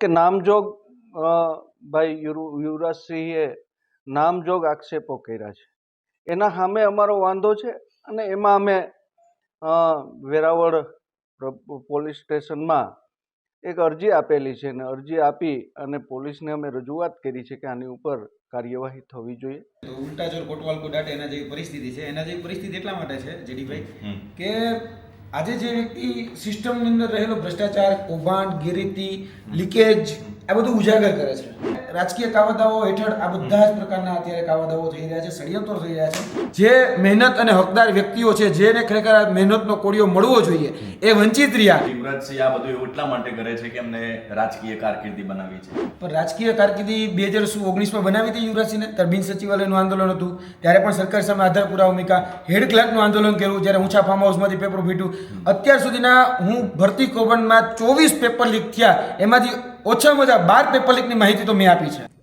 કે નામજોગ ભાઈ યુવરાજસિંહે નામજોગ આક્ષેપો કર્યા છે. એના સામે અમારો વાંધો છે અને એમાં અમે વેરાવળ પોલીસ સ્ટેશનમાં એક અરજી આપેલી છે અને અરજી આપી અને પોલીસને અમે રજૂઆત કરી છે કે આની ઉપર કાર્યવાહી થવી જોઈએ. તો ઉલટા ચોર કોટવાલ કોડાટ એના જેવી પરિસ્થિતિ છે. એના જેવી પરિસ્થિતિ એટલા માટે છે જેડીભાઈ કે આજે જે વ્યક્તિ સિસ્ટમની અંદર રહેલો ભ્રષ્ટાચાર કૌભાંડ ગેરરીતિ લીકેજ આ બધું ઉજાગર કરે છે. રાજકીય કાવદાઓ હેઠળ આ બધા જ પ્રકારના અત્યારે કાવદાઓ થઈ રહ્યા છે ષડયંત્રો થઈ રહ્યા છે. જે મહેનત અને હકદાર વ્યક્તિઓ છે જેને ખરેખર આ મહેનતનો કોળિયો મળવો જોઈએ એ વંચિત રહ્યા. યુવરાજસિંહ આ બધું એટલા માટે કરે છે કે એમને રાજકીય કારકિર્દી બનાવી છે. પણ રાજકીય કારકિર્દી બે હજાર ઓગણીસમાં બનાવી હતી યુવરાજસિંહને ત્યારે બિન સચિવાલયનું આંદોલન હતું. ત્યારે પણ સરકાર સામે આધાર પુરાવમિકા હેડ ક્લાર્કનું આંદોલન કર્યું જ્યારે ઊંચા ફાર્મ હાઉસમાંથી પેપર ફીટ્યું અત્યાર સુધીના હું ભરતી કૌભાંડમાં ચોવીસ પેપર લીક થયા. એમાંથી ઓછામાં ઓછા બાર પેપર લીકની માહિતી તો મેં આપી છે.